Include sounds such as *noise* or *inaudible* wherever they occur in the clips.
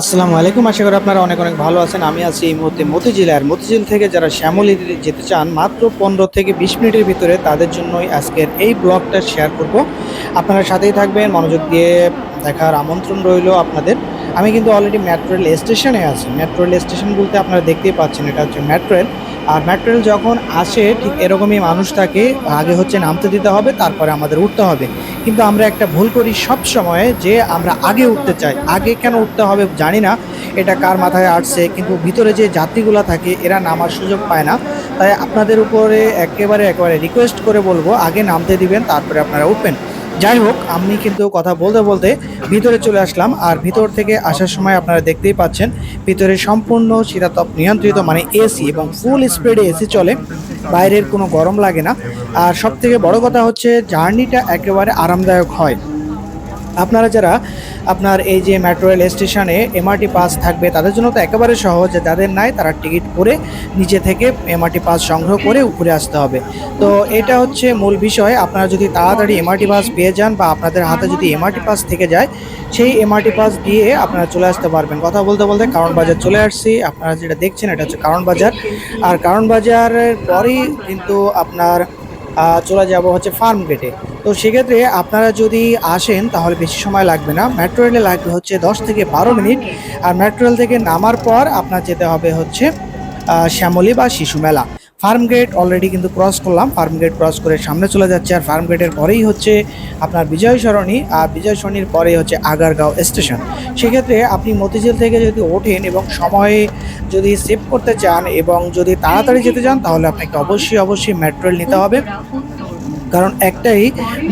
আসসালামু আলাইকুম। আশা করি আপনারা অনেক অনেক ভালো আছেন। আমি আছি এই মুহূর্তে মতিঝিল আর মতিঝিল থেকে যারা শ্যামলী যেতে চান, মাত্র পনেরো থেকে বিশ মিনিটের ভিতরে তাদের জন্যই আজকের এই ব্লগটা শেয়ার করব। আপনারা সাথেই থাকবেন, মনোযোগ দিয়ে দেখার আমন্ত্রণ রইল আপনাদের। আমি কিন্তু অলরেডি মেট্রো রেল স্টেশনে আছি। মেট্রো রেল স্টেশন বলতে আপনারা দেখতেই পাচ্ছেন, এটা হচ্ছে মেট্রো রেল আর মেট্রো রেল যখন আসে, ঠিক এরকমই মানুষ থাকে। আগে হচ্ছে নামতে দিতে হবে, তারপরে আমাদের উঠতে হবে। কিন্তু আমরা একটা ভুল করি সব সময় যে আমরা আগে উঠতে চাই। আগে কেন উঠতে হবে জানি না, এটা কার মাথায় আসছে, কিন্তু ভিতরে যে যাত্রীগুলো থাকে, এরা নামার সুযোগ পায় না। তাই আপনাদের উপরে একেবারে একেবারে রিকোয়েস্ট করে বলব, আগে নামতে দিবেন, তারপরে আপনারা উঠবেন। যাই হোক, আমি কিন্তু কথা বলতে বলতে ভিতরে চলে আসলাম। আর ভিতর থেকে আসার সময় আপনারা দেখতেই পাচ্ছেন, ভিতরে সম্পূর্ণ শীতাতপ নিয়ন্ত্রিত মানে এসি এবং ফুল স্পিডে এসি চলে। বাইরের কোনো গরম লাগে না। আর সব থেকে বড় কথা হচ্ছে, জার্নিটা একেবারে আরামদায়ক হয়। আপনারা যারা আপনার এই যে মেট্রো রেল স্টেশনে এমআরটি পাস থাকবে, তাদের জন্য তো একেবারে সহজ। যাদের নাই, তারা টিকিট করে নিচে থেকে এমআরটি পাস সংগ্রহ করে উপরে আসতে হবে। তো এটা হচ্ছে মূল বিষয়। আপনারা যদি তাড়াতাড়ি এমআরটি পাস পেয়ে যান বা আপনাদের হাতে যদি এমআরটি পাস থেকে যায়, সেই এমআরটি পাস দিয়ে আপনারা চলে আসতে পারবেন। কথা বলতে বলতে কারণ বাজার চলে আসছি। আপনারা যেটা দেখছেন, এটা হচ্ছে কারণ বাজার। আর কারণ বাজারের পরেই কিন্তু আপনার চলে যাব হচ্ছে ফার্ম গেটে তো সেক্ষেত্রে আপনারা যদি আসেন, তাহলে বেশি সময় লাগবে না। মেট্রো রেলে লাগবে হচ্ছে দশ থেকে বারো মিনিট। আর মেট্রো রেল থেকে নামার পর আপনার যেতে হবে হচ্ছে শ্যামলী বা Shishu Mela. Farm gate already কিন্তু ক্রস করলাম। ফার্ম গেট ক্রস করে সামনে চলে যাচ্ছে। আর ফার্ম গেটের পরেই হচ্ছে আপনার বিজয় সরণি। আর বিজয় সরণির পরেই হচ্ছে আগারগাঁও স্টেশন সেক্ষেত্রে আপনি মতিঝিল থেকে যদি ওঠেন এবং সময়ে যদি সেভ করতে চান এবং যদি তাড়াতাড়ি যেতে চান, তাহলে আপনাকে অবশ্যই অবশ্যই মেট্রো রেল নিতে হবে। কারণ একটাই,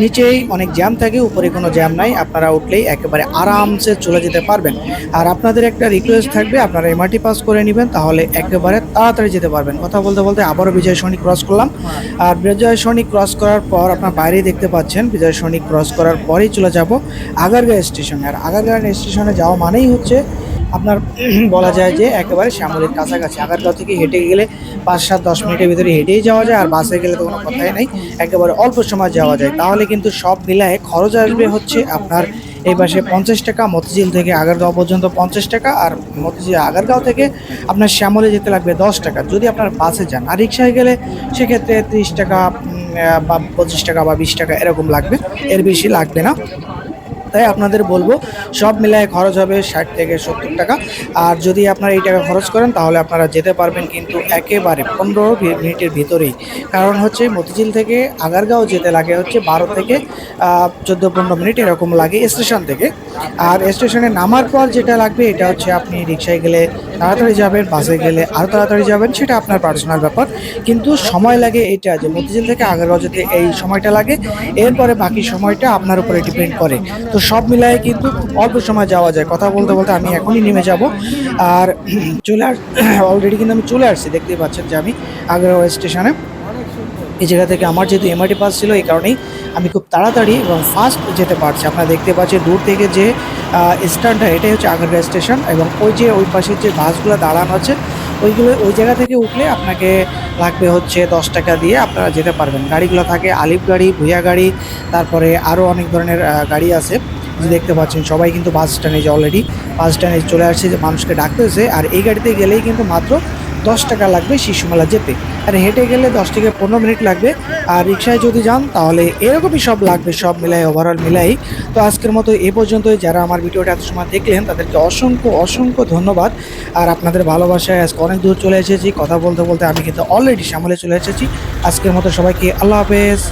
নিচেই অনেক জ্যাম থাকে, উপরে কোনো জ্যাম নাই, আপনারা উঠলেই একেবারে আরামসে চলে যেতে পারবেন। আর আপনাদের একটা রিকোয়েস্ট থাকবে, আপনারা এমআরটি পাস করে নেবেন, তাহলে একেবারে তাড়াতাড়ি যেতে পারবেন। কথা বলতে বলতে আবারও বিজয় সৈনিক ক্রস করলাম। আর বিজয় সৈনিক ক্রস করার পর আপনার বাইরেই দেখতে পাচ্ছেন, বিজয় সৈনিক ক্রস করার পরেই চলে যাব আগারগাঁও স্টেশনে। আর আগারগাঁও স্টেশনে যাওয়া মানেই হচ্ছে আপনার বলা যায় যে একেবারে শ্যামলের কাছাকাছি। আগারগাঁও থেকে হেঁটে গেলে পাঁচ সাত দশ মিনিটের ভিতরে হেঁটেই যাওয়া যায়, আর বাসে গেলে তো কোনো কথাই নেই, একেবারে অল্প সময় যাওয়া যায়। তাহলে কিন্তু সব মিলায়ে খরচ আসবে হচ্ছে আপনার এই পাশে পঞ্চাশ টাকা, মতিঝিল থেকে আগারগাঁও পর্যন্ত পঞ্চাশ টাকা, আর মতিঝিল আগারগাঁও থেকে আপনার শ্যামলে যেতে লাগবে দশ টাকা। যদি আপনার বাসে যান, আর রিক্সায় গেলে সেক্ষেত্রে ত্রিশ টাকা বা পঁচিশ টাকা বা বিশ টাকা এরকম লাগবে। এর বেশি লাগবে না। তাই আপনাদের বলব, সব মিলায় খরচ হবে ষাট থেকে সত্তর টাকা। আর যদি আপনারা এই টাকা খরচ করেন, তাহলে আপনারা যেতে পারবেন কিন্তু একেবারে পনেরো মিনিটের ভিতরেই। কারণ হচ্ছে মতিঝিল থেকে আগারগাঁও যেতে লাগে হচ্ছে বারো থেকে চোদ্দ পনেরো মিনিট এরকম লাগে স্টেশন থেকে। আর স্টেশনে নামার পর যেটা লাগবে, এটা হচ্ছে আপনি রিক্সায় গেলে তাড়াতাড়ি যাবেন, বাসে গেলে আরও তাড়াতাড়ি যাবেন, সেটা আপনার পার্সোনাল ব্যাপার। কিন্তু সময় লাগে এটা যে মতিঝিল থেকে আগারগাঁও যেতে এই সময়টা লাগে, এরপরে বাকি সময়টা আপনার উপরে ডিপেন্ড করে। তো সব মিলায়ে কিন্তু অল্প সময় যাওয়া যায়। কথা বলতে বলতে আমি এখনই নেমে যাব। আর চলে আস *coughs* অলরেডি কিন্তু আমি চলে আসছি, দেখতেই পাচ্ছেন যে আমি আগ্রা স্টেশনে এই জায়গা থেকে আমার যেহেতু এমআরটি পাস ছিল, এই কারণেই আমি খুব তাড়াতাড়ি এবং ফাস্ট যেতে পারছি। আপনারা দেখতে পাচ্ছেন দূর থেকে যে স্ট্যান্ডটা এটাই হচ্ছে আগারগাঁও স্টেশন এবং ওই যে, ওই পাশের যে বাসগুলো দাঁড়ানো আছে, ওইগুলো, ওই জায়গা থেকে উঠলে আপনাকে লাগবে হচ্ছে দশ টাকা দিয়ে আপনারা যেতে পারবেন। গাড়িগুলো থাকে আলিফ গাড়ি, ভুয়া গাড়ি, তারপরে আরও অনেক ধরনের গাড়ি আছে। যে দেখতে পাচ্ছেন সবাই কিন্তু বাস স্ট্যান্ডে যে অলরেডি বাস স্ট্যান্ডে চলে আসছে, যে মানুষকে ডাকতেছে, আর এই গাড়িতে গেলেই কিন্তু মাত্র দশ টাকা লাগবে শিশুমেলা যেতে। আর হেঁটে গেলে দশ থেকে পনেরো মিনিট লাগবে। আর রিক্সায় যদি যান, তাহলে এরকমই সব লাগবে, সব মিলাই ওভারঅল মিলাই। তো আজকের মতো এ পর্যন্তই। যারা আমার ভিডিওটা এত সময় দেখলেন, তাদেরকে অসংখ্য অসংখ্য ধন্যবাদ। আর আপনাদের ভালোবাসায় আজকে অনেক দূর চলে এসেছি। কথা বলতে বলতে আমি কিন্তু অলরেডি সামলে চলে এসেছি। আজকের মতো সবাইকে আল্লাহ হাফেজ।